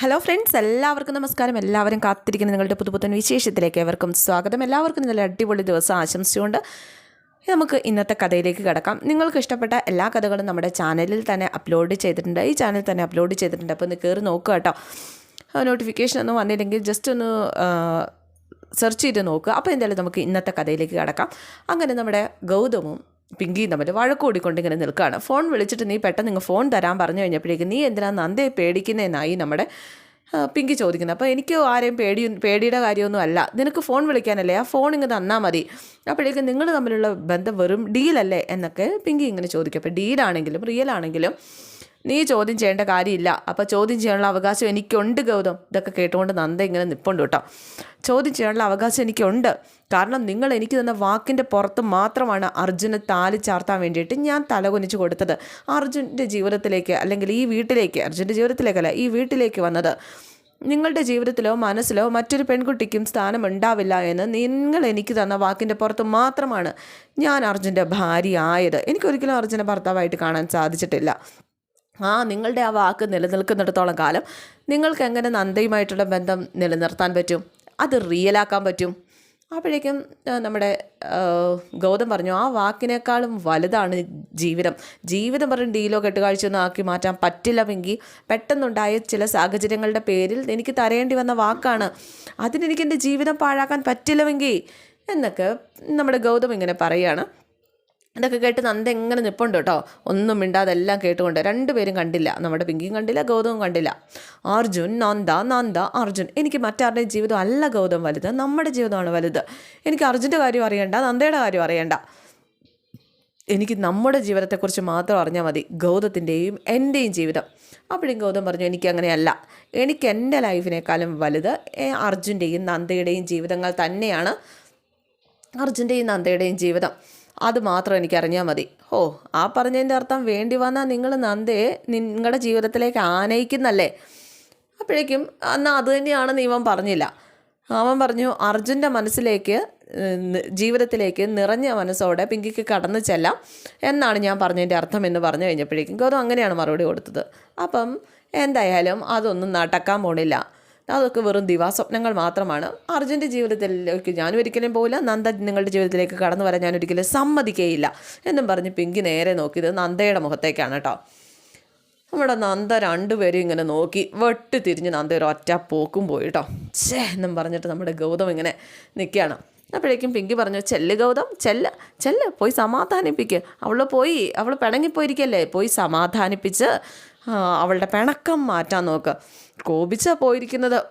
Hello friends എല്ലാവർക്കും നമസ്കാരം. എല്ലാവരും കാത്തിരിക്കുന്ന നിങ്ങളുടെ പുതുപുത്തൻ വിശേഷത്തിലേക്ക് ഏവർക്കും സ്വാഗതം. എല്ലാവർക്കും നല്ല അടിപൊളി ദിവസം ആശംസിച്ചുകൊണ്ട് നമുക്ക് ഇന്നത്തെ കഥയിലേക്ക് കിടക്കാം. നിങ്ങൾക്ക് ഇഷ്ടപ്പെട്ട എല്ലാ കഥകളും നമ്മുടെ ചാനലിൽ തന്നെ അപ്ലോഡ് ചെയ്തിട്ടുണ്ട്. ഈ ചാനൽ തന്നെ അപ്ലോഡ് ചെയ്തിട്ടുണ്ട്. അപ്പോൾ ഒന്ന് കയറി നോക്കുക കേട്ടോ. നോട്ടിഫിക്കേഷൻ ഒന്നും വന്നില്ലെങ്കിൽ ജസ്റ്റ് ഒന്ന് സെർച്ച് ചെയ്ത് നോക്കുക. അപ്പോൾ എന്തായാലും നമുക്ക് ഇന്നത്തെ കഥയിലേക്ക് കിടക്കാം. അങ്ങനെ നമ്മുടെ ഗൗതമും പിങ്കിയും തമ്മിൽ വഴക്കൂടിക്കൊണ്ട് ഇങ്ങനെ നിൽക്കുകയാണ് ഫോൺ വിളിച്ചിട്ട് നീ പെട്ടെന്ന് നിങ്ങൾ ഫോൺ തരാൻ പറഞ്ഞു കഴിഞ്ഞപ്പോഴേക്കും നീ എന്തിനാണ് നന്ദയെ പേടിക്കുന്നതെന്നായി നമ്മുടെ പിങ്കി ചോദിക്കുന്നത്. അപ്പോൾ എനിക്ക് ആരെയും പേടി പേടിയുടെ കാര്യമൊന്നും അല്ല നിനക്ക് ഫോൺ വിളിക്കാനല്ലേ? ആ ഫോൺ ഇങ്ങ് തന്നാൽ മതി. അപ്പോഴേക്കും നിങ്ങൾ തമ്മിലുള്ള ബന്ധം വെറും ഡീലല്ലേ എന്നൊക്കെ പിങ്കി ഇങ്ങനെ ചോദിക്കും. അപ്പോൾ ഡീലാണെങ്കിലും റിയൽ ആണെങ്കിലും നീ ചോദ്യം ചെയ്യേണ്ട കാര്യമില്ല. അപ്പോൾ ചോദ്യം ചെയ്യാനുള്ള അവകാശം എനിക്കുണ്ട് ഗൗതം. ഇതൊക്കെ കേട്ടുകൊണ്ട് നന്ദ ഇങ്ങനെ നിപ്പുണ്ട് കേട്ടോ. ചോദ്യം ചെയ്യാനുള്ള അവകാശം എനിക്കുണ്ട്. കാരണം നിങ്ങൾ എനിക്ക് തന്ന വാക്കിന്റെ പുറത്ത് മാത്രമാണ് അർജുനെ താലി ചാർത്താൻ വേണ്ടിയിട്ട് ഞാൻ തലകുനിച്ച് കൊടുത്തത്. അർജുന്റെ ജീവിതത്തിലേക്ക് അല്ലെങ്കിൽ ഈ വീട്ടിലേക്ക് അർജുന്റെ ജീവിതത്തിലേക്കല്ല ഈ വീട്ടിലേക്ക് വന്നത്. നിങ്ങളുടെ ജീവിതത്തിലോ മനസ്സിലോ മറ്റൊരു പെൺകുട്ടിക്കും സ്ഥാനം ഉണ്ടാവില്ല എന്ന് നിങ്ങൾ എനിക്ക് തന്ന വാക്കിന്റെ പുറത്ത് മാത്രമാണ് ഞാൻ അർജുന്റെ ഭാര്യ ആയത്. എനിക്കൊരിക്കലും അർജുന്റെ ഭർത്താവായിട്ട് കാണാൻ സാധിച്ചിട്ടില്ല. ആ നിങ്ങളുടെ ആ വാക്ക് നിലനിൽക്കുന്നിടത്തോളം കാലം നിങ്ങൾക്ക് എങ്ങനെ നന്ദയുമായിട്ടുള്ള ബന്ധം നിലനിർത്താൻ പറ്റും? അത് റിയലാക്കാൻ പറ്റും? അപ്പോഴേക്കും നമ്മുടെ ഗൗതം പറഞ്ഞു ആ വാക്കിനേക്കാളും വലുതാണ് ജീവിതം. ജീവിതം പറഞ്ഞ് ഡീലോ കെട്ടുകാഴ്ചയൊന്നും ആക്കി മാറ്റാൻ പറ്റില്ലെങ്കിൽ പെട്ടെന്നുണ്ടായ ചില സാഹചര്യങ്ങളുടെ പേരിൽ എനിക്ക് തരേണ്ടി വന്ന വാക്കാണ്. അതിനെനിക്ക് എന്റെ ജീവിതം പാഴാക്കാൻ പറ്റില്ലെങ്കിൽ എന്നൊക്കെ നമ്മുടെ ഗൗതം ഇങ്ങനെ പറയുകയാണ് ഇതൊക്കെ കേട്ട് നന്ദ എങ്ങനെ നിൽപ്പുണ്ട് കേട്ടോ? ഒന്നും മിണ്ടാതെ എല്ലാം കേട്ടുകൊണ്ട്. രണ്ടുപേരും കണ്ടില്ല. നമ്മുടെ പിങ്കിയും കണ്ടില്ല ഗൗതവും കണ്ടില്ല. അർജുൻ നന്ദ നന്ദ അർജുൻ. എനിക്ക് മറ്റാരുടെയും ജീവിതം അല്ല ഗൗതം വലുത്. നമ്മുടെ ജീവിതമാണ് വലുത്. എനിക്ക് അർജുന്റെ കാര്യം അറിയണ്ട നന്ദയുടെ കാര്യം അറിയണ്ട. എനിക്ക് നമ്മുടെ ജീവിതത്തെക്കുറിച്ച് മാത്രം അറിഞ്ഞാൽ മതി. ഗൗതത്തിന്റെയും എന്റെയും ജീവിതം. അപ്പോഴും ഗൗതം പറഞ്ഞു എനിക്ക് അങ്ങനെയല്ല. എനിക്ക് എന്റെ ലൈഫിനേക്കാളും വലുത് അർജുന്റെയും നന്ദയുടെയും ജീവിതങ്ങൾ തന്നെയാണ്. അർജുന്റെയും നന്ദയുടെയും ജീവിതം. അത് മാത്രം എനിക്ക് അറിഞ്ഞാൽ മതി. ഓ ആ പറഞ്ഞതിന്റെ അർത്ഥം വേണ്ടി വന്നാൽ നിങ്ങൾ നന്ദേ നിങ്ങളുടെ ജീവിതത്തിലേക്ക് ആനയിക്കുന്നല്ലേ? അപ്പോഴേക്കും എന്നാൽ അത് തന്നെയാണെന്ന് ഇവൻ പറഞ്ഞില്ല. അവൻ പറഞ്ഞു അർജുന്റെ മനസ്സിലേക്ക് ജീവിതത്തിലേക്ക് നിറഞ്ഞ മനസ്സോടെ പിങ്കിക്ക് കടന്നു ചെല്ലാം. എന്നാണ് ഞാൻ പറഞ്ഞതിന്റെ അർത്ഥം എന്ന് പറഞ്ഞു കഴിഞ്ഞപ്പോഴേക്കും ഗൗതം അങ്ങനെയാണ് മറുപടി കൊടുത്തത്. അപ്പം എന്തായാലും അതൊന്നും നടക്കാൻ പോണില്ല. അതൊക്കെ വെറും ദിവാസ്വപ്നങ്ങൾ മാത്രമാണ്. അർജുന്റെ ജീവിതത്തിലേക്ക് ഞാനും ഒരിക്കലും പോകില്ല നന്ദ നിങ്ങളുടെ ജീവിതത്തിലേക്ക് കടന്നു വരാൻ ഞാൻ ഒരിക്കലും സമ്മതിക്കുകയില്ല എന്നും പറഞ്ഞ് പിങ്കി നേരെ നോക്കിയത് നന്ദയുടെ മുഖത്തേക്കാണ് കേട്ടോ നമ്മുടെ നന്ദ രണ്ടുപേരും ഇങ്ങനെ നോക്കി വെട്ടി തിരിഞ്ഞ് നന്ദ ഒരു ഒറ്റ പോക്കും പോയി കേട്ടോ ഛേ എന്നും പറഞ്ഞിട്ട് നമ്മുടെ ഗൗതം ഇങ്ങനെ നിൽക്കുകയാണ് അപ്പോഴേക്കും പിങ്കി പറഞ്ഞു ചെല്ല് ഗൗതം ചെല്ല് ചെല്ല് പോയി സമാധാനിപ്പിക്ക്. അവൾ പോയി അവൾ പിണങ്ങിപ്പോയിരിക്കല്ലേ? പോയി സമാധാനിപ്പിച്ച് അവളുടെ പിണക്കം മാറ്റാൻ നോക്ക്. കോപിച്ചാ പോയിരിക്കുന്നത്.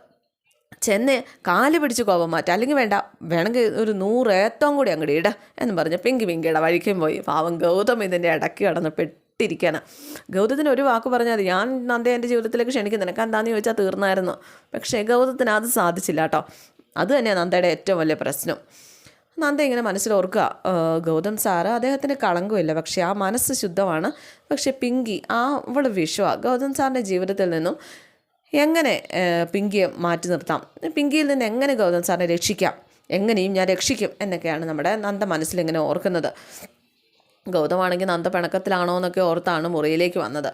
ചെന്ന് കാൽ പിടിച്ച് കോപം മാറ്റാം. അല്ലെങ്കിൽ വേണ്ട വേണമെങ്കിൽ ഒരു നൂറ് ഏത്തവും കൂടി അങ്ങോട്ട് ഇട എന്ന് പറഞ്ഞ് പിങ്കി പിങ്കിയുടെ വഴിക്കും പോയി. പാവം ഗൗതം ഇതിന്റെ ഇടയ്ക്ക് കടന്ന് പെട്ടിരിക്കാണ്. ഗൗതത്തിന് ഒരു വാക്ക് പറഞ്ഞാൽ ഞാൻ നന്ദ എന്റെ ജീവിതത്തിലേക്ക് ക്ഷണിക്കും. നിനക്ക് എന്താണെന്ന് ചോദിച്ചാൽ തീർന്നായിരുന്നു. പക്ഷേ ഗൗതത്തിന് അത് സാധിച്ചില്ല കേട്ടോ. അത് തന്നെയാണ് നന്ദയുടെ ഏറ്റവും വലിയ പ്രശ്നം. നന്ദ ഇങ്ങനെ മനസ്സിലോർക്കുക ഗൗതം സാറ് അദ്ദേഹത്തിന് കളങ്കമില്ല പക്ഷേ ആ മനസ്സ് ശുദ്ധമാണ്. പക്ഷേ പിങ്കി ആ അവൾ വിഷുവാ. ഗൗതം സാറിന്റെ ജീവിതത്തിൽ നിന്നും എങ്ങനെ പിങ്കിയെ മാറ്റി നിർത്താം? പിങ്കിയിൽ നിന്ന് എങ്ങനെ ഗൗതം സാറിനെ രക്ഷിക്കാം? എങ്ങനെയും ഞാൻ രക്ഷിക്കും എന്നൊക്കെയാണ് നമ്മുടെ നന്ദ മനസ്സിലിങ്ങനെ ഓർക്കുന്നത്. ഗൗതമാണെങ്കിൽ നന്ദ പിണക്കത്തിലാണോ എന്നൊക്കെ ഓർത്താണ് മുറിയിലേക്ക് വന്നത്.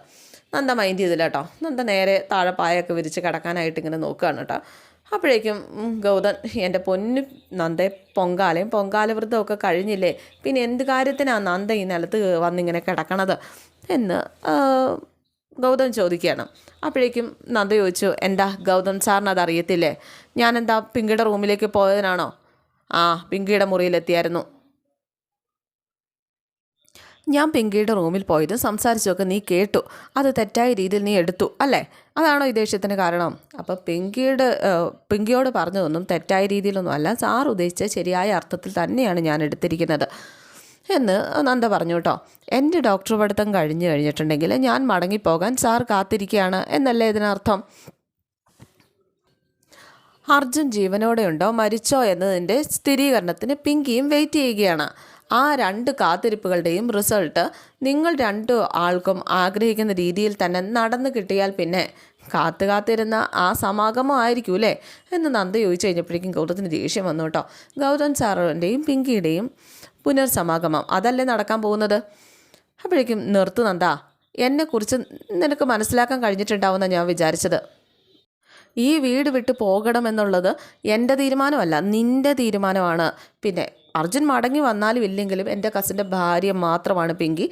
നന്ദ മൈൻഡ് ചെയ്തില്ല കേട്ടോ. നന്ദ നേരെ താഴെ പായൊക്കെ വിരിച്ച് കിടക്കാനായിട്ട് ഇങ്ങനെ നോക്കുകയാണ് കേട്ടോ. അപ്പോഴേക്കും ഗൗതം എന്റെ പൊന്നു നന്ദേ പൊങ്കാലയും പൊങ്കാല വ്രതമൊക്കെ കഴിഞ്ഞില്ലേ? പിന്നെ എന്ത് കാര്യത്തിനാണ് നന്ദ ഈ നിലത്ത് വന്നിങ്ങനെ കിടക്കണത്? എന്ന് ഗൗതം ചോദിക്കുകയാണ്. അപ്പോഴേക്കും നന്ദ ചോദിച്ചു എന്താ ഗൗതം സാറിന് അതറിയത്തില്ലേ? ഞാനെന്താ പിങ്കിയുടെ റൂമിലേക്ക് പോയതിനാണോ? ആ പിങ്കിയുടെ മുറിയിലെത്തിയായിരുന്നു. ഞാൻ പിങ്കിയുടെ റൂമിൽ പോയത് സംസാരിച്ചൊക്കെ നീ കേട്ടു. അത് തെറ്റായ രീതിയിൽ നീ എടുത്തു അല്ലേ? അതാണോ ഈ ദേഷ്യത്തിന് കാരണം? അപ്പോൾ പിങ്കിയുടെ പിങ്കിയോട് പറഞ്ഞതൊന്നും തെറ്റായ രീതിയിലൊന്നും അല്ല. സാർ ഉദ്ദേശിച്ച ശരിയായ അർത്ഥത്തിൽ തന്നെയാണ് ഞാൻ എടുത്തിരിക്കുന്നത്. എന്ന് നന്ദ പറഞ്ഞു കേട്ടോ. എന്റെ ഡോക്ടർ പഠിത്തം കഴിഞ്ഞു കഴിഞ്ഞിട്ടുണ്ടെങ്കിൽ ഞാൻ മടങ്ങിപ്പോകാൻ സാർ കാത്തിരിക്കുകയാണ് എന്നല്ലേ ഇതിനർത്ഥം? അർജുൻ ജീവനോടെയുണ്ടോ? മരിച്ചോ എന്നതിന്റെ സ്ഥിരീകരണത്തിന് പിങ്കിയും വെയിറ്റ് ചെയ്യുകയാണ്. ആ രണ്ട് കാത്തിരിപ്പുകളുടെയും റിസൾട്ട് നിങ്ങൾ രണ്ടു ആൾക്കും ആഗ്രഹിക്കുന്ന രീതിയിൽ തന്നെ നടന്നു കിട്ടിയാൽ പിന്നെ കാത്തു കാത്തിരുന്ന ആ സമാഗമം ആയിരിക്കൂലേ എന്ന് നന്ദ ചോദിച്ചു കഴിഞ്ഞപ്പോഴേക്കും ഗൗതത്തിന് ദേഷ്യം വന്നു കേട്ടോ. ഗൗതം സാറിന്റെയും പിങ്കിയുടെയും പുനർസമാഗമം അതല്ലേ നടക്കാൻ പോകുന്നത്? അപ്പോഴേക്കും നിർത്തു നന്ദ എന്നെക്കുറിച്ച് നിനക്ക് മനസ്സിലാക്കാൻ കഴിഞ്ഞിട്ടുണ്ടാവുമെന്നാണ് ഞാൻ വിചാരിച്ചത്. ഈ വീട് വിട്ട് പോകണമെന്നുള്ളത് എന്റെ തീരുമാനമല്ല നിന്റെ തീരുമാനമാണ്. പിന്നെ അർജുൻ മടങ്ങി വന്നാലും ഇല്ലെങ്കിലും എന്റെ കസിന്റെ ഭാര്യ മാത്രമാണ് പിങ്കി.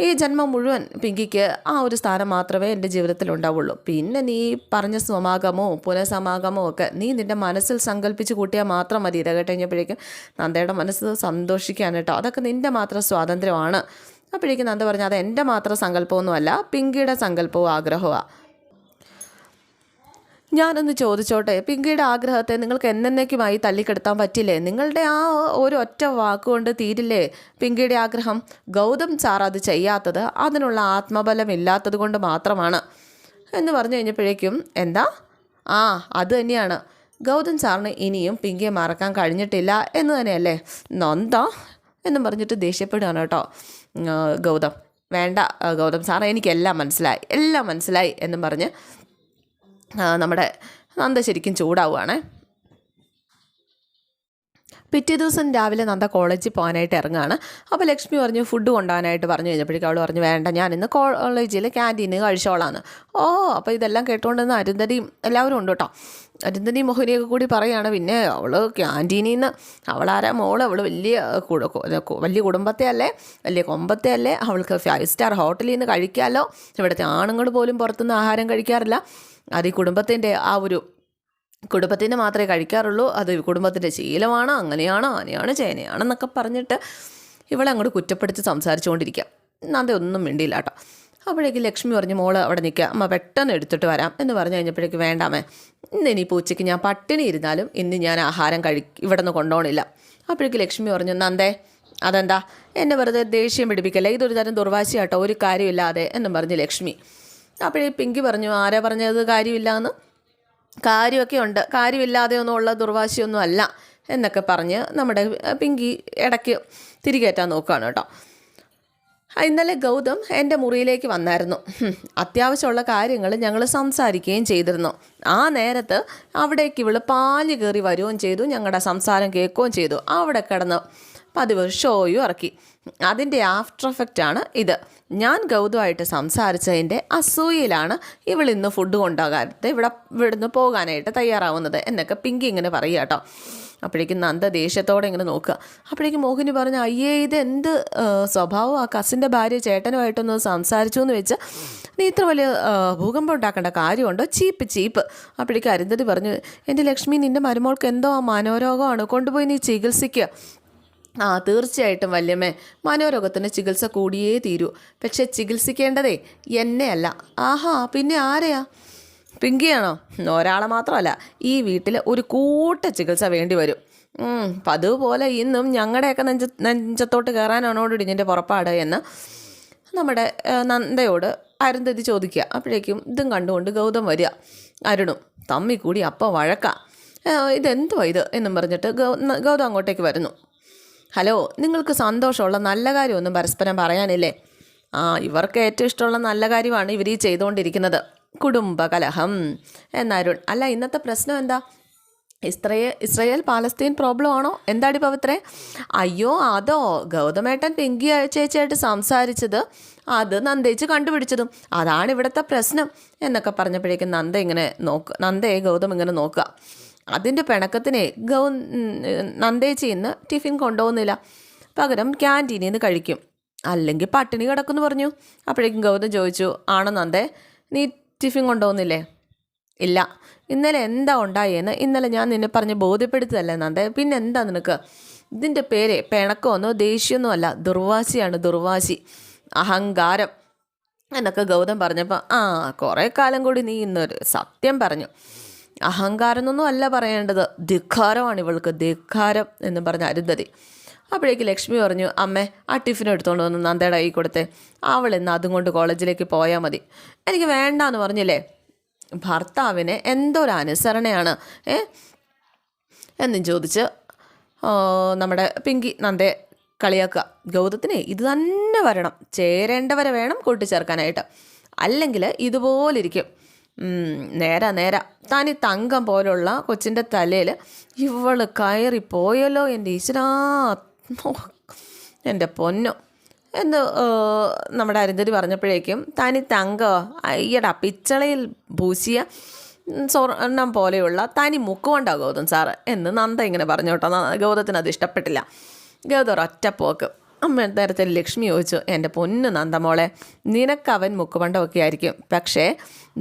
ഈ ജന്മം മുഴുവൻ പിങ്കിക്ക് ആ ഒരു സ്ഥാനം മാത്രമേ എന്റെ ജീവിതത്തിൽ ഉണ്ടാവുള്ളൂ. പിന്നെ നീ പറഞ്ഞ സമാഗമോ പുനഃസമാഗമോ ഒക്കെ നീ നിന്റെ മനസ്സിൽ സങ്കല്പിച്ച് കൂട്ടിയാൽ മാത്രം മതി. ഇത് കേട്ടുകഴിഞ്ഞപ്പോഴേക്കും നന്ദയുടെ മനസ്സ് സന്തോഷിക്കാൻ കേട്ടോ. അതൊക്കെ നിന്റെ മാത്രം സ്വാതന്ത്ര്യമാണ്. അപ്പോഴേക്കും നന്ദ പറഞ്ഞു അത് എന്റെ മാത്രം സങ്കല്പമൊന്നുമല്ല പിങ്കിയുടെ സങ്കല്പവും ആഗ്രഹമാണ് ഞാനൊന്ന് ചോദിച്ചോട്ടെ പിങ്കിയുടെ ആഗ്രഹത്തെ നിങ്ങൾക്ക് എന്നേക്കുമായി തല്ലിക്കെടുത്താൻ പറ്റില്ലേ? നിങ്ങളുടെ ആ ഒരു ഒറ്റ വാക്കുകൊണ്ട് തീരില്ലേ പിങ്കിയുടെ ആഗ്രഹം? ഗൗതം സാർ അത് ചെയ്യാത്തത് അതിനുള്ള ആത്മബലം ഇല്ലാത്തത് കൊണ്ട് മാത്രമാണ്. എന്ന് പറഞ്ഞു കഴിഞ്ഞപ്പോഴേക്കും എന്താ? ആ അത് തന്നെയാണ്. ഗൗതം സാറിന് ഇനിയും പിങ്കിയെ മറക്കാൻ കഴിഞ്ഞിട്ടില്ല എന്ന് തന്നെയല്ലേ? നന്ദ എന്നും പറഞ്ഞിട്ട് ദേഷ്യപ്പെടുകയാണ് കേട്ടോ. ഗൗതം. വേണ്ട ഗൗതം സാറേ എനിക്കെല്ലാം മനസ്സിലായി. എല്ലാം മനസ്സിലായി എന്നും പറഞ്ഞ് നമ്മുടെ നന്ദ ശരിക്കും ചൂടാവുകയാണ് പിറ്റേ ദിവസം രാവിലെ നന്ദ കോളേജിൽ പോകാനായിട്ട് ഇറങ്ങുകയാണ്. അപ്പോൾ ലക്ഷ്മി പറഞ്ഞു ഫുഡ് കൊണ്ടുപോകാനായിട്ട് പറഞ്ഞു കഴിഞ്ഞപ്പോഴേക്കും അവൾ പറഞ്ഞു വേണ്ട ഞാൻ ഇന്ന് കോളേജിൽ ക്യാന്റീന് കഴിച്ചോളാന്ന് ഓ അപ്പോൾ ഇതെല്ലാം കേട്ടുകൊണ്ടിരുന്ന അരുന്ധതിയും എല്ലാവരും ഉണ്ട് കേട്ടോ. അരുന്ധതി മോഹിനിയൊക്കെ കൂടി പറയുകയാണ് പിന്നെ അവൾ ക്യാന്റീനിൽ നിന്ന് അവളാരാ മോൾ അവൾ വലിയ വലിയ കുടുംബത്തെ അല്ലേ? വലിയ കൊമ്പത്തെ അല്ലേ? അവൾക്ക് ഫൈവ് സ്റ്റാർ ഹോട്ടലിൽ നിന്ന് കഴിക്കാമല്ലോ. ഇവിടുത്തെ ആണുങ്ങൾ പോലും പുറത്തുനിന്ന് ആഹാരം കഴിക്കാറില്ല. അത് ഈ കുടുംബത്തിന്റെ ആ ഒരു കുടുംബത്തിന്റെ മാത്രമേ കഴിക്കാറുള്ളൂ. അത് കുടുംബത്തിന്റെ ശീലമാണ്. അങ്ങനെയാണ് ആനയാണ് ചേനയാണെന്നൊക്കെ പറഞ്ഞിട്ട് ഇവളെ അങ്ങോട്ട് കുറ്റപ്പെടുത്തി സംസാരിച്ചുകൊണ്ടിരിക്കുക. നന്ദി ഒന്നും മിണ്ടിയില്ല കേട്ടോ. അപ്പോഴേക്ക് ലക്ഷ്മി പറഞ്ഞു മോൾ അവിടെ നിൽക്കുക അമ്മ പെട്ടെന്ന് എടുത്തിട്ട് വരാം. എന്ന് പറഞ്ഞു കഴിഞ്ഞപ്പോഴേക്ക് വേണ്ടാമേ ഇന്ന് ഇനിയിപ്പോൾ ഉച്ചയ്ക്ക് ഞാൻ പട്ടിണി ഇരുന്നാലും ഇന്ന് ഞാൻ ആഹാരം കഴി ഇവിടെ നിന്ന് കൊണ്ടുപോകണില്ല അപ്പോഴേക്ക് ലക്ഷ്മി പറഞ്ഞു നന്ദേ അതെന്താ? എന്നെ വെറുതെ ദേഷ്യം പിടിപ്പിക്കല്ലേ? ഇതൊരു തരം ദുർവാശിയാട്ടോ. ഒരു കാര്യമില്ലാതെ. എന്നും പറഞ്ഞു ലക്ഷ്മി. അപ്പോഴേ പിങ്കി പറഞ്ഞു ആരാ പറഞ്ഞത്? കാര്യമില്ല എന്ന് കാര്യമൊക്കെ ഉണ്ട്. കാര്യമില്ലാതെ ഒന്നും ഉള്ള ദുർവാശിയൊന്നും അല്ല എന്നൊക്കെ പറഞ്ഞ് നമ്മുടെ പിങ്കി ഇടയ്ക്ക് തിരികേറ്റാൻ നോക്കുകയാണ് കേട്ടോ. ഇന്നലെ ഗൗതം എന്റെ മുറിയിലേക്ക് വന്നായിരുന്നു. അത്യാവശ്യമുള്ള കാര്യങ്ങൾ ഞങ്ങൾ സംസാരിക്കുകയും ചെയ്തിരുന്നു. ആ നേരത്ത് അവിടേക്ക് ഇവൾ പാൽ കയറി വരികയും ചെയ്തു ഞങ്ങളുടെ സംസാരം കേൾക്കുകയും ചെയ്തു. അവിടെ കിടന്ന് പതിവ് ഷോയും ഇറക്കി. അതിന്റെ ആഫ്റ്റർ എഫക്റ്റ് ആണ് ഇത്. ഞാൻ ഗൗതമായിട്ട് സംസാരിച്ചതിന്റെ അസൂയയിലാണ് ഇവൾ ഇന്ന് ഫുഡ് കൊണ്ടാകാതെ ഇവിടെ ഇവിടുന്ന് പോകാനായിട്ട് തയ്യാറാവുന്നത് എന്നൊക്കെ പിങ്കി ഇങ്ങനെ പറയുക കേട്ടോ. അപ്പോഴേക്കും നന്ദ ദേഷ്യത്തോടെ ഇങ്ങനെ നോക്കുക. അപ്പോഴേക്കും മോഹിനി പറഞ്ഞു അയ്യേ ഇത് എന്ത് സ്വഭാവം? ആ കസിന്റെ ഭാര്യ ചേട്ടനുമായിട്ടൊന്ന് സംസാരിച്ചു എന്ന് വെച്ച് നീ ഇത്ര വലിയ ഭൂകമ്പം ഉണ്ടാക്കേണ്ട കാര്യമുണ്ടോ? ചീപ്പ് ചീപ്പ്. അപ്പോഴേക്കും അരുന്ധതി പറഞ്ഞു എന്റെ ലക്ഷ്മി നിന്റെ മരുമോൾക്ക് എന്തോ ആ മനോരോഗമാണ്. കൊണ്ടുപോയി നീ ചികിത്സിക്കുക ആ തീർച്ചയായിട്ടും വല്യമ്മേ. മനോരോഗത്തിന് ചികിത്സ കൂടിയേ തീരൂ. പക്ഷെ ചികിത്സിക്കേണ്ടതേ എന്നെയല്ല. ആഹാ പിന്നെ ആരെയാ? പിങ്കിയാണോ? ഒരാളെ മാത്രമല്ല. ഈ വീട്ടിൽ ഒരു കൂട്ട ചികിത്സ വേണ്ടി വരും. ഉം, പതിവ് പോലെ ഇന്നും ഞങ്ങളുടെയൊക്കെ നെഞ്ച നെഞ്ചത്തോട്ട് കയറാനാണോടി നിന്റെ പുറപ്പാട് എന്ന് നമ്മുടെ നന്ദയോട് അരുന്ധതി ചോദിക്കുക. അപ്പോഴേക്കും ഇതും കണ്ടുകൊണ്ട് ഗൗതം വരിക. അരുണും തമ്മി കൂടി അപ്പം വഴക്കാം. ഇതെന്തുവാ ഇത്? എന്നും പറഞ്ഞിട്ട് ഗൗ ഗൗതം അങ്ങോട്ടേക്ക് വരുന്നു. ഹലോ നിങ്ങൾക്ക് സന്തോഷമുള്ള നല്ല കാര്യമൊന്നും പരസ്പരം പറയാനില്ലേ? ആ ഇവർക്ക് ഏറ്റവും ഇഷ്ടമുള്ള നല്ല കാര്യമാണ് ഇവർ ഈ ചെയ്തുകൊണ്ടിരിക്കുന്നത്. കുടുംബകലഹം. എന്നരുൺ അല്ല ഇന്നത്തെ പ്രശ്നം എന്താ? ഇസ്രയേൽ ഇസ്രയേൽ പാലസ്തീൻ പ്രോബ്ലം ആണോ? എന്താടി പവിത്രേ? അയ്യോ അതോ ഗൗതമേട്ടൻ പിങ്കി ചേച്ചിയായിട്ട് സംസാരിച്ചത് അത് നന്ദേച്ച് കണ്ടുപിടിച്ചതും. അതാണ് ഇവിടുത്തെ പ്രശ്നം എന്നൊക്കെ പറഞ്ഞപ്പോഴേക്കും നന്ദ ഇങ്ങനെ നോക്കുക നന്ദയെ ഗൗതം ഇങ്ങനെ നോക്കുക. അതിന്റെ പിണക്കത്തിനെ ഗൗ നന്ദേച്ചി ഇന്ന് ടിഫിൻ കൊണ്ടുപോകുന്നില്ല. പകരം ക്യാന്റീനിൽ നിന്ന് കഴിക്കും. അല്ലെങ്കിൽ പട്ടിണി കിടക്കുമെന്ന് പറഞ്ഞു. അപ്പോഴേക്കും ഗൗതം ചോദിച്ചു ആണോ നന്ദേ നീ ടിഫിൻ കൊണ്ടുപോകുന്നില്ലേ? ഇല്ല. ഇന്നലെ എന്താ ഉണ്ടായെന്ന് ഇന്നലെ ഞാൻ നിന്നെ പറഞ്ഞ് ബോധ്യപ്പെടുത്തതല്ലേ നന്ദേ? പിന്നെ എന്താ നിനക്ക്? ഇതിന്റെ പേര് പിണക്കമൊന്നോ ദേഷ്യമൊന്നും അല്ല ദുർവാശിയാണ് ദുർവാശി അഹങ്കാരം. എന്നൊക്കെ ഗൗതം പറഞ്ഞപ്പോൾ ആ കുറേ കാലം കൂടി നീ ഇന്നൊരു സത്യം പറഞ്ഞു. അഹങ്കാരം എന്നൊന്നും അല്ല പറയേണ്ടത്. ധിക്കാരമാണ് ഇവൾക്ക്. ധിക്കാരം എന്ന് പറഞ്ഞ അരുന്ധതി. അപ്പോഴേക്ക് ലക്ഷ്മി പറഞ്ഞു അമ്മേ ആ ടിഫിൻ എടുത്തുകൊണ്ട് വന്ന് നന്ദയുടെ കൈ കൊടുത്തേ. അവൾ ഇന്ന് അതും കൊണ്ട് കോളേജിലേക്ക് പോയാൽ മതി. എനിക്ക് വേണ്ട എന്ന് പറഞ്ഞില്ലേ? ഭർത്താവിന് എന്തോ ഒരു അനുസരണയാണ് ഏ? എന്നും ചോദിച്ച് നമ്മുടെ പിങ്കി നന്ദയെ കളിയാക്കുക. ഗൗതത്തിനെ ഇത് തന്നെ വരണം. ചേരേണ്ടവരെ വേണം കൂട്ടിച്ചേർക്കാനായിട്ട്. അല്ലെങ്കിൽ ഇതുപോലിരിക്കും. നേരാ നേരാ. താനി തങ്കം പോലുള്ള കൊച്ചിന്റെ തലയിൽ ഇവൾ കയറി പോയല്ലോ എന്റെ ഈശ്വരാ എന്റെ പൊന്നോ. എന്ന് നമ്മുടെ അരുന്ധതി പറഞ്ഞപ്പോഴേക്കും താനി തങ്കോ അയ്യടാ പിച്ചളയിൽ ഭൂശിയ സ്വർണം പോലെയുള്ള തനി മുക്കുകൊണ്ടാ ഗൗതം സാറ് എന്ന് നന്ദ ഇങ്ങനെ പറഞ്ഞു കേട്ടോ. ഗൗതത്തിന് അത് ഇഷ്ടപ്പെട്ടില്ല. ഗൗതം ഒരൊറ്റ പോക്ക്. അമ്മ നേരത്തെ ലക്ഷ്മി ചോദിച്ചു എന്റെ പൊന്ന് നന്ദമോളെ നിനക്കവൻ മുക്കുപണ്ടമൊക്കെ ആയിരിക്കും. പക്ഷേ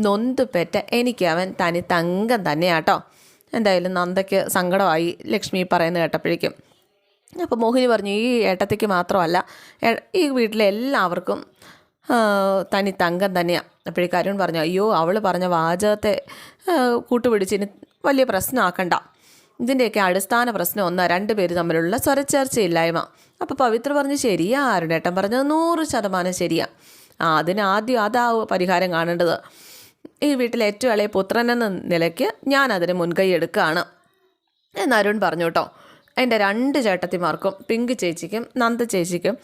നൊന്ത് പെറ്റ എനിക്ക് അവൻ തനി തങ്കം തന്നെയാട്ടോ. എന്തായാലും നന്ദയ്ക്ക് സങ്കടമായി ലക്ഷ്മി പറയുന്നത് കേട്ടപ്പോഴേക്കും. അപ്പോൾ മോഹിനി പറഞ്ഞു ഈ ഏട്ടത്തേക്ക് മാത്രമല്ല ഈ വീട്ടിലെ എല്ലാവർക്കും തനി തങ്കം തന്നെയാണ് അപ്പോഴേക്കും അരുൺ പറഞ്ഞു അയ്യോ അവൾ പറഞ്ഞ വാചകത്തെ കൂട്ടുപിടിച്ചിന് വലിയ പ്രശ്നമാക്കണ്ട. ഇതിന്റെയൊക്കെ അടിസ്ഥാന പ്രശ്നം ഒന്നാ രണ്ട് പേര് തമ്മിലുള്ള സ്വരച്ചേർച്ചയില്ലായ്മ. അപ്പോൾ പവിത്ര പറഞ്ഞു ശരിയാ അരുണേട്ടൻ പറഞ്ഞത് നൂറ് ശതമാനം ശരിയാ. അതിനാദ്യം അതാവും പരിഹാരം കാണേണ്ടത്. ഈ വീട്ടിലെ ഏറ്റവും ഇളയ പുത്രൻ എന്ന നിലയ്ക്ക് ഞാൻ അതിന് മുൻകൈ എടുക്കുകയാണ്. എന്ന് അരുൺ പറഞ്ഞു കേട്ടോ. എന്റെ രണ്ട് ചേട്ടത്തിമാർക്കും പിങ്ക് ചേച്ചിക്കും നന്ദ ചേച്ചിക്കും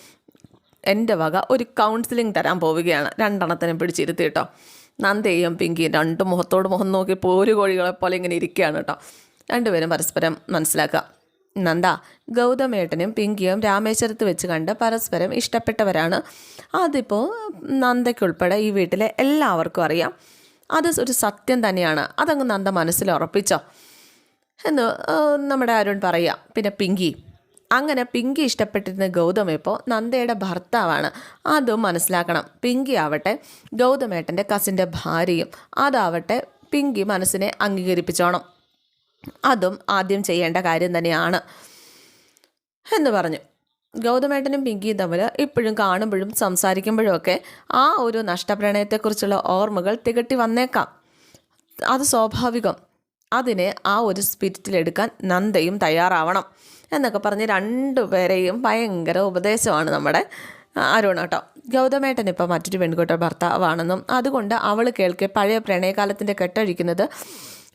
എന്റെ വക ഒരു കൗൺസിലിംഗ് തരാൻ പോവുകയാണ്. രണ്ടെണ്ണത്തിനും പിടിച്ചിരുത്തി കേട്ടോ. നന്ദയും പിങ്കിയും രണ്ട് മുഖത്തോട് മുഖം നോക്കി പോരു കോഴികളെ പോലെ ഇങ്ങനെ ഇരിക്കുകയാണ് കേട്ടോ. രണ്ടുപേരും പരസ്പരം മനസ്സിലാക്കുക. നന്ദ ഗൗതമേട്ടനും പിങ്കിയും രാമേശ്വരത്ത് വെച്ച് കണ്ട് പരസ്പരം ഇഷ്ടപ്പെട്ടവരാണ്. അതിപ്പോൾ നന്ദയ്ക്കുൾപ്പെടെ ഈ വീട്ടിലെ എല്ലാവർക്കും അറിയാം. അത് ഒരു സത്യം തന്നെയാണ്. അതങ്ങ് നന്ദ മനസ്സിൽ ഉറപ്പിച്ചോ. എന്ന് നമ്മുടെ അരുൺ പറയാം. പിന്നെ പിങ്കി. അങ്ങനെ പിങ്കി ഇഷ്ടപ്പെട്ടിരുന്ന ഗൗതം ഇപ്പോൾ നന്ദയുടെ ഭർത്താവാണ്. അതും മനസ്സിലാക്കണം. പിങ്കി ആവട്ടെ ഗൗതമേട്ടന്റെ കസിന്റെ ഭാര്യയും അതാവട്ടെ പിങ്കി മനസ്സിനെ അംഗീകരിപ്പിച്ചോണം. അതും ആദ്യം ചെയ്യേണ്ട കാര്യം തന്നെയാണ്. എന്ന് പറഞ്ഞു. ഗൗതമേട്ടനും പിങ്കി തമ്മിൽ ഇപ്പോഴും കാണുമ്പോഴും സംസാരിക്കുമ്പോഴും ഒക്കെ ആ ഒരു നഷ്ടപ്രണയത്തെക്കുറിച്ചുള്ള ഓർമ്മകൾ തികട്ടി വന്നേക്കാം. അത് സ്വാഭാവികം. അതിനെ ആ ഒരു സ്പിരിറ്റിലെടുക്കാൻ നന്ദയും തയ്യാറാവണം എന്നൊക്കെ പറഞ്ഞ് രണ്ടുപേരെയും ഭയങ്കര ഉപദേശമാണ് നമ്മുടെ അരുൺ കേട്ടോ. ഗൗതമേട്ടൻ ഇപ്പോൾ മറ്റൊരു പെൺകുട്ടി ഭർത്താവാണെന്നും അതുകൊണ്ട് അവൾ കേൾക്കെ പഴയ പ്രണയകാലത്തിന്റെ കെട്ടഴിക്കുന്നത്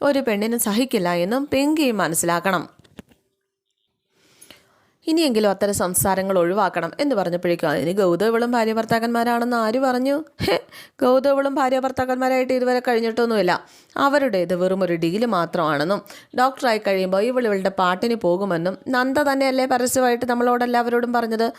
ഒരു പെണ്ണിനും സഹിക്കില്ല എന്നും പിങ്കിയും മനസ്സിലാക്കണം. ഇനിയെങ്കിലും അത്തരം സംസാരങ്ങൾ ഒഴിവാക്കണം എന്ന് പറഞ്ഞപ്പോഴേക്കും അതിന് ഗൗതവളും ഭാര്യ ഭർത്താക്കന്മാരാണെന്ന് ആര് പറഞ്ഞു? ഗൗതവളും ഭാര്യ ഭർത്താക്കന്മാരായിട്ട് ഇതുവരെ കഴിഞ്ഞിട്ടൊന്നുമില്ല. അവരുടേത് വെറും ഒരു ഡീൽ മാത്രമാണെന്നും ഡോക്ടറായി കഴിയുമ്പോൾ ഇവൾ ഇവളുടെ പാട്ടിന് പോകുമെന്നും നന്ദ തന്നെയല്ലേ പരസ്യമായിട്ട് നമ്മളോട് എല്ലാവരോടും പറഞ്ഞത്?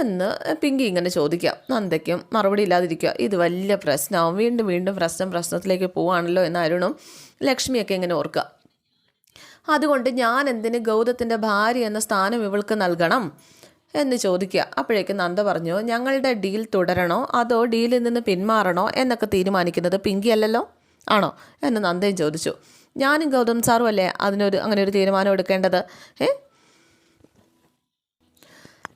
എന്ന് പിങ്കി ഇങ്ങനെ ചോദിക്കാം നന്ദയ്ക്കും മറുപടി ഇല്ലാതിരിക്കുക. ഇത് വലിയ പ്രശ്നമാവും. വീണ്ടും വീണ്ടും പ്രശ്നം പ്രശ്നത്തിലേക്ക് പോവാണല്ലോ എന്ന് അരുണും ലക്ഷ്മിയൊക്കെ ഇങ്ങനെ ഓർക്കുക. അതുകൊണ്ട് ഞാൻ എന്തിന് ഗൗതത്തിന്റെ ഭാര്യ എന്ന സ്ഥാനം ഇവൾക്ക് നൽകണം എന്ന് ചോദിക്കുക. അപ്പോഴേക്കും നന്ദ പറഞ്ഞു ഞങ്ങളുടെ ഡീൽ തുടരണോ? അതോ ഡീലിൽ നിന്ന് പിന്മാറണോ? എന്നൊക്കെ തീരുമാനിക്കുന്നത് പിങ്കി അല്ലല്ലോ? ആണോ? എന്ന് നന്ദയും ചോദിച്ചു. ഞാനും ഗൗതം സാറും അല്ലേ അതിനൊരു അങ്ങനെ ഒരു തീരുമാനം എടുക്കേണ്ടത്? ഏ?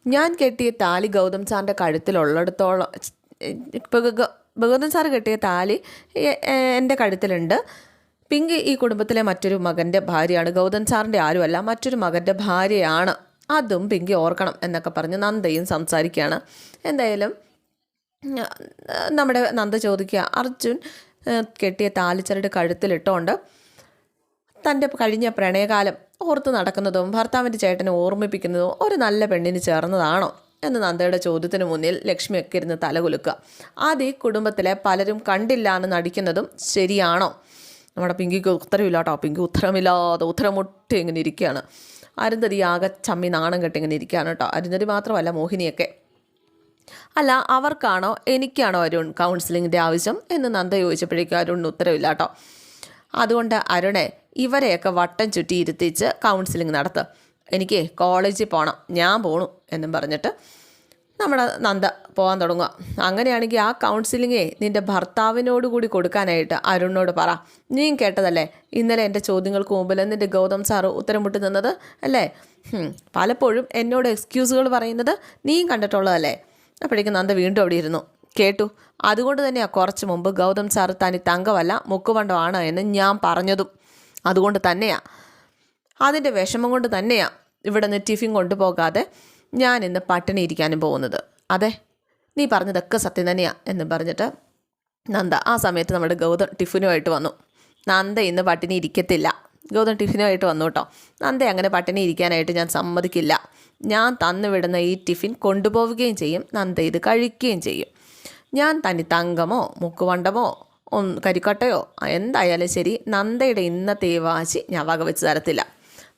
ഞാൻ കെട്ടിയ താലി ഗൗതം സാറിന്റെ കഴുത്തിലുള്ളിടത്തോളം ഇപ്പോൾ ഗൗതം സാർ കെട്ടിയ താലി എന്റെ കഴുത്തിലുണ്ട്. പിങ്കി ഈ കുടുംബത്തിലെ മറ്റൊരു മകന്റെ ഭാര്യയാണ്. ഗൗതം സാറിന്റെ ആരുമല്ല മറ്റൊരു മകന്റെ ഭാര്യയാണ്. അതും പിങ്കി ഓർക്കണം എന്നൊക്കെ പറഞ്ഞ് നന്ദയും സംസാരിക്കുകയാണ്. എന്തായാലും നമ്മുടെ നന്ദ ചോദിക്കുക അർജുൻ കെട്ടിയ താലിച്ചരട് കഴുത്തിലിട്ടുകൊണ്ട് തന്റെ കഴിഞ്ഞ പ്രണയകാലം ഓർത്ത് നടക്കുന്നതും ഭർത്താവിന്റെ ചേട്ടനെ ഓർമ്മിപ്പിക്കുന്നതും ഒരു നല്ല പെണ്ണിന് ചേർന്നതാണോ? എന്ന് നന്ദയുടെ ചോദ്യത്തിന് മുന്നിൽ ലക്ഷ്മിയൊക്കെ ഇരുന്ന് തലകുലുക്കുക. ആദ്യ കുടുംബത്തിലെ പലരും കണ്ടില്ല എന്ന് നടിക്കുന്നതും ശരിയാണോ? നമ്മുടെ പിങ്കിക്ക് ഉത്തരവില്ല കേട്ടോ പിങ്കി ഉത്തരമില്ലാതെ ഉത്തരമൊട്ടി ഇങ്ങനെ ഇരിക്കുകയാണ്. അരുന്ധതി ആകെ ചമ്മി നാണം കെട്ടി ഇങ്ങനെ ഇരിക്കുകയാണ് കേട്ടോ. അരുന്ധതി മാത്രമല്ല മോഹിനിയൊക്കെ. അല്ല അവർക്കാണോ എനിക്കാണോ അരുൺ കൗൺസിലിങ്ങിന്റെ ആവശ്യം എന്ന് നന്ദ ചോദിച്ചപ്പോഴേക്കും അരുണിന് ഉത്തരവില്ല കേട്ടോ. അതുകൊണ്ട് അരുണെ ഇവരെയൊക്കെ വട്ടം ചുറ്റി ഇരുത്തിച്ച് കൗൺസിലിംഗ് നടത്തുക എനിക്ക് കോളേജിൽ പോകണം ഞാൻ പോണു എന്നും പറഞ്ഞിട്ട് നമ്മുടെ നന്ദ പോകാൻ തുടങ്ങുക. അങ്ങനെയാണെങ്കിൽ ആ കൗൺസിലിങ്ങേ നിന്റെ ഭർത്താവിനോട് കൂടി കൊടുക്കാനായിട്ട് അരുണിനോട് പറ. നീ കേട്ടതല്ലേ? ഇന്നലെ എന്റെ ചോദ്യങ്ങൾക്ക് മുമ്പിൽ നിന്റെ ഗൗതം സാറ് ഉത്തരം വിട്ടു നിന്നത് അല്ലേ? പലപ്പോഴും എന്നോട് എക്സ്ക്യൂസുകൾ പറയുന്നത് നീയും കണ്ടിട്ടുള്ളതല്ലേ? അപ്പോഴേക്കും നന്ദ വീണ്ടും അവിടെ ഇരുന്നു. കേട്ടു അതുകൊണ്ട് തന്നെയാണ് കുറച്ച് മുമ്പ് ഗൗതം സാറ് തനി തങ്കമല്ല മുക്കുവണ്ടമാണ് എന്ന് ഞാൻ പറഞ്ഞതും. അതുകൊണ്ട് തന്നെയാണ് അതിന്റെ വിഷമം കൊണ്ട് തന്നെയാണ് ഇവിടെ നിന്ന് ടിഫിൻ കൊണ്ടുപോകാതെ ഞാൻ ഇന്ന് പട്ടിണി ഇരിക്കാനും പോകുന്നത്. അതെ നീ പറഞ്ഞതൊക്കെ സത്യം തന്നെയാണ് എന്ന് പറഞ്ഞിട്ട് നന്ദ ആ സമയത്ത് നമ്മുടെ ഗൗതം ടിഫിനുമായിട്ട് വന്നു. നന്ദ ഇന്ന് പട്ടിണി ഇരിക്കത്തില്ല ഗൗതം ടിഫിനുമായിട്ട് വന്നു കേട്ടോ. നന്ദ അങ്ങനെ പട്ടിണി ഇരിക്കാനായിട്ട് ഞാൻ സമ്മതിക്കില്ല. ഞാൻ തന്നുവിടുന്ന ഈ ടിഫിൻ കൊണ്ടുപോവുകയും ചെയ്യും. നന്ദ ഇത് കഴിക്കുകയും ചെയ്യും. ഞാൻ തനി തങ്കമോ മുക്കുവണ്ടമോ ഒന്ന് കരിക്കട്ടയോ എന്തായാലും ശരി നന്ദയുടെ ഇന്നത്തെ വാശി ഞാൻ വകവെച്ച് തരത്തില്ല.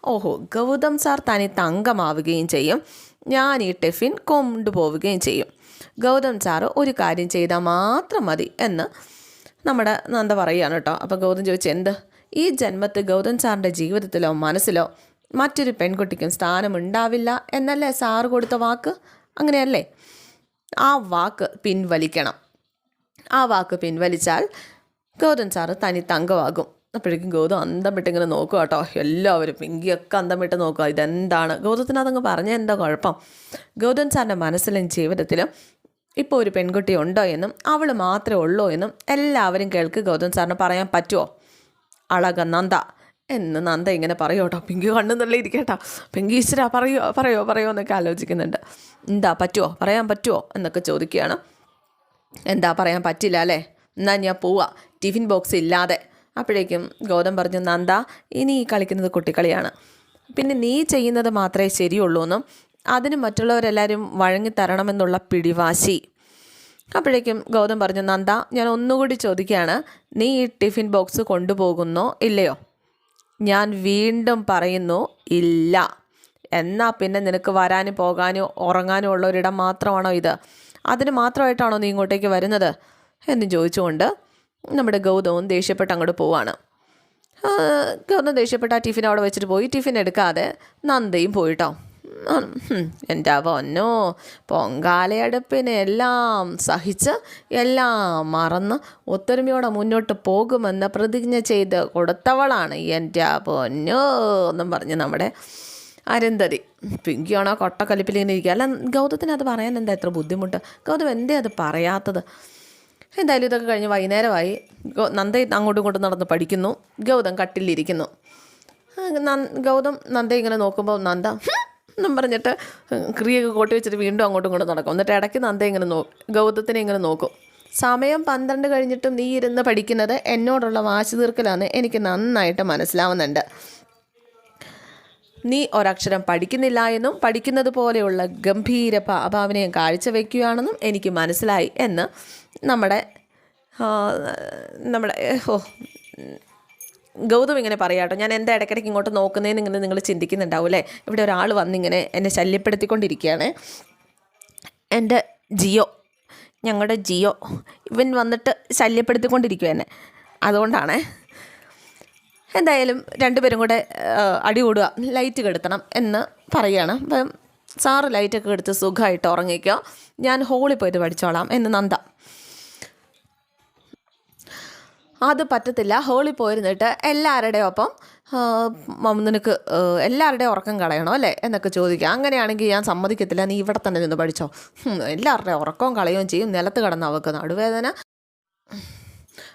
ഓഹോ ഗൗതം സാർ തനി തങ്കമാവുകയും ചെയ്യും. ഞാൻ ഈ ടിഫിൻ കൊണ്ടുപോവുകയും ചെയ്യും. ഗൗതം സാറ് ഒരു കാര്യം ചെയ്താൽ മാത്രം മതി എന്ന് നമ്മുടെ നന്ദ പറയുകയാണ് കേട്ടോ. അപ്പോൾ ഗൗതം ചോദിച്ചു എന്ത്? ഈ ജന്മത്ത് ഗൗതം സാറിന്റെ ജീവിതത്തിലോ മനസ്സിലോ മറ്റൊരു പെൺകുട്ടിക്കും സ്ഥാനമുണ്ടാവില്ല എന്നല്ലേ സാറ് കൊടുത്ത വാക്ക്? അങ്ങനെയല്ലേ? ആ വാക്ക് പിൻവലിക്കണം. ആ വാക്ക് പിൻവലിച്ചാൽ ഗൗതം സാറ് തനി തങ്കമാകും അപ്പോഴേക്കും ഗൗതം അന്തം വിട്ടിങ്ങനെ നോക്കുക കേട്ടോ. എല്ലാവരും പിങ്കിയൊക്കെ അന്തം വിട്ട് നോക്കുക. ഇതെന്താണ്? ഗൗതത്തിന് അതങ്ങ് പറഞ്ഞ എന്താ കുഴപ്പം? ഗൗതം സാറിന്റെ മനസ്സിലും ജീവിതത്തിലും ഇപ്പോൾ ഒരു പെൺകുട്ടി ഉണ്ടോ എന്നും അവൾ മാത്രമേ ഉള്ളൂ എന്നും എല്ലാവരും കേൾക്ക് ഗൗതം സാറിന് പറയാൻ പറ്റുമോ അളക നന്ദ എന്ന് നന്ദ ഇങ്ങനെ പറയൂ കേട്ടോ. പിങ്കി കണ്ണു നല്ല ഇരിക്കട്ടോ പിങ്കി ഈശ്വര പറയോ പറയോ പറയോ എന്നൊക്കെ ആലോചിക്കുന്നുണ്ട്. എന്താ പറ്റുമോ പറയാൻ പറ്റുമോ എന്നൊക്കെ ചോദിക്കുകയാണ്. എന്താ പറയാൻ പറ്റില്ല അല്ലേ? എന്നാൽ ഞാൻ പോവാ. ടിഫിൻ ബോക്സ് ഇല്ലാതെ. അപ്പോഴേക്കും ഗൗതം പറഞ്ഞു നന്ദ ഇനി ഈ കളിക്കുന്നത് കുട്ടിക്കളിയാണ്. പിന്നെ നീ ചെയ്യുന്നത് മാത്രമേ ശരിയുള്ളൂ എന്നും അതിന് മറ്റുള്ളവരെല്ലാവരും വഴങ്ങി തരണമെന്നുള്ള പിടിവാശി. അപ്പോഴേക്കും ഗൗതം പറഞ്ഞു നന്ദ ഞാൻ ഒന്നുകൂടി ചോദിക്കുകയാണ്. നീ ഈ ടിഫിൻ ബോക്സ് കൊണ്ടുപോകുന്നോ ഇല്ലയോ? ഞാൻ വീണ്ടും പറയുന്നു ഇല്ല. എന്നാൽ പിന്നെ നിനക്ക് വരാനും പോകാനും ഉറങ്ങാനും ഉള്ള ഒരിടം മാത്രമാണോ ഇത്? അതിന് മാത്രമായിട്ടാണോ നീ ഇങ്ങോട്ടേക്ക് വരുന്നത്? എന്ന് ചോദിച്ചുകൊണ്ട് നമ്മുടെ ഗൗതവും ദേഷ്യപ്പെട്ട് അങ്ങോട്ട് പോവാണ്. ഗൗതം ദേഷ്യപ്പെട്ട് ആ ടിഫിൻ അവിടെ വെച്ചിട്ട് പോയി. ടിഫിൻ എടുക്കാതെ നന്ദയും പോയിട്ടോ. എന്റെ പൊന്നോ പൊങ്കാലയടുപ്പിനെ എല്ലാം സഹിച്ച് എല്ലാം മറന്ന് ഒത്തൊരുമയോടെ മുന്നോട്ട് പോകുമെന്ന് പ്രതിജ്ഞ ചെയ്ത് കൊടുത്തവളാണ് എന്റെ പൊന്നോ എന്നും പറഞ്ഞ് നമ്മുടെ അരുന്ധതി. പിങ്കിയാണോ കൊട്ടക്കലിപ്പിലിങ്ങനെ ഇരിക്കുക. അല്ല ഗൗതത്തിന് അത് പറയാൻ എന്താ എത്ര ബുദ്ധിമുട്ട്? ഗൗതം എന്തേ അത് പറയാത്തത്? എന്തായാലും ഇതൊക്കെ കഴിഞ്ഞ് വൈകുന്നേരമായി. നന്ദ അങ്ങോട്ടും ഇങ്ങോട്ടും നടന്ന് പഠിക്കുന്നു. ഗൗതം കട്ടിലിരിക്കുന്നു. ഗൗതം നന്ദ ഇങ്ങനെ നോക്കുമ്പോൾ നന്ദ എന്നും പറഞ്ഞിട്ട് ക്രിയൊക്കെ കൊട്ടി വെച്ചിട്ട് വീണ്ടും അങ്ങോട്ടും ഇങ്ങോട്ടും നടക്കും. എന്നിട്ട് ഇടയ്ക്ക് നന്ദ ഇങ്ങനെ നോ ഗൗതത്തിനെ ഇങ്ങനെ നോക്കും. സമയം പന്ത്രണ്ട് കഴിഞ്ഞിട്ടും നീ ഇരുന്ന് പഠിക്കുന്നത് എന്നോടുള്ള വാശി തീർക്കലാണ് എനിക്ക് നന്നായിട്ട് മനസ്സിലാവുന്നുണ്ട്. നീ ഒരക്ഷരം പഠിക്കുന്നില്ല എന്നും പഠിക്കുന്നത് പോലെയുള്ള ഗംഭീര ഭാവനയും കാഴ്ചവെക്കുകയാണെന്നും എനിക്ക് മനസ്സിലായി എന്ന് നമ്മുടെ നമ്മുടെ ഓ ഗൗതം ഇങ്ങനെ പറയാട്ടോ ഞാൻ എന്താ ഇടയ്ക്കിടയ്ക്ക് ഇങ്ങോട്ട് നോക്കുന്നതെന്ന് ഇങ്ങനെ നിങ്ങൾ ചിന്തിക്കുന്നുണ്ടാവും അല്ലേ? ഇവിടെ ഒരാൾ വന്നിങ്ങനെ എന്നെ ശല്യപ്പെടുത്തിക്കൊണ്ടിരിക്കുകയാണ്. എന്റെ ജിയോ ഞങ്ങളുടെ ജിയോ ഇവൻ വന്നിട്ട് ശല്യപ്പെടുത്തിക്കൊണ്ടിരിക്കുക എന്നെ അതുകൊണ്ടാണേ എന്തായാലും രണ്ടുപേരും കൂടെ അടി കൂടുക ലൈറ്റ് കെടുത്തണം എന്ന് പറയുകയാണ്. അപ്പം സാറ് ലൈറ്റൊക്കെ എടുത്ത് സുഖമായിട്ട് ഉറങ്ങിക്കോ. ഞാൻ ഹോളിൽ പോയിട്ട് പഠിച്ചോളാം എന്ന് നന്ദ. അത് പറ്റത്തില്ല. ഹോളിൽ പോയിരുന്നിട്ട് എല്ലാവരുടെയും ഒപ്പം നിനക്ക് എല്ലാവരുടെയും ഉറക്കം കളയണോ അല്ലേ? എന്നൊക്കെ ചോദിക്കുക അങ്ങനെയാണെങ്കിൽ ഞാൻ സമ്മതിക്കത്തില്ല. നീ ഇവിടെ തന്നെ നിന്ന് പഠിച്ചോ. എല്ലാവരുടെയും ഉറക്കവും കളയുകയും ചെയ്യും. നിലത്ത് കിടന്ന് അവൾക്ക് നടുവേദന.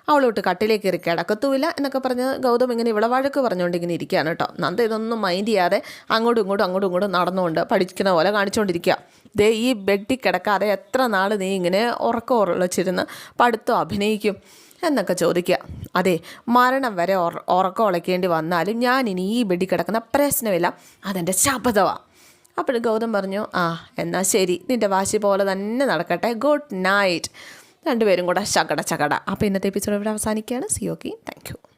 അവളോട്ട് കട്ടിലേക്ക് കയറി കിടക്കത്തുമില്ല എന്നൊക്കെ പറഞ്ഞ് ഗൗതം ഇങ്ങനെ ഇവിടെ വഴക്ക് പറഞ്ഞുകൊണ്ട് ഇങ്ങനെ ഇരിക്കുകയാണ് കേട്ടോ. നന്ദ ഇതൊന്നും മൈൻഡ് ചെയ്യാതെ അങ്ങോട്ടും ഇങ്ങോട്ടും അങ്ങോട്ടും ഇങ്ങോട്ടും നടന്നുകൊണ്ട് പഠിക്കുന്ന പോലെ കാണിച്ചുകൊണ്ടിരിക്കുക. ദേ ഈ ബെഡിൽ കിടക്കാതെ എത്ര നാൾ നീ ഇങ്ങനെ ഉറക്കം ഉറച്ചിരുന്ന് പഠിത്തം അഭിനയിക്കും. എന്നൊക്കെ ചോദിക്കുക. അതെ മരണം വരെ ഉറ- ഉറക്കം ഉളയ്ക്കേണ്ടി വന്നാലും ഞാൻ ഇനി ഈ വെടി കിടക്കുന്ന പ്രശ്നമില്ല. അതെന്റെ ശപഥമാണ് അപ്പോൾ ഗൗതം പറഞ്ഞു ആ എന്നാൽ ശരി. നിന്റെ വാശി പോലെ തന്നെ നടക്കട്ടെ. Good night. രണ്ടുപേരും കൂടെ ചകട ചകട അപ്പോൾ ഇന്നത്തെ എപ്പിസോഡ് ഇവിടെ അവസാനിക്കുകയാണ്. C okay thank you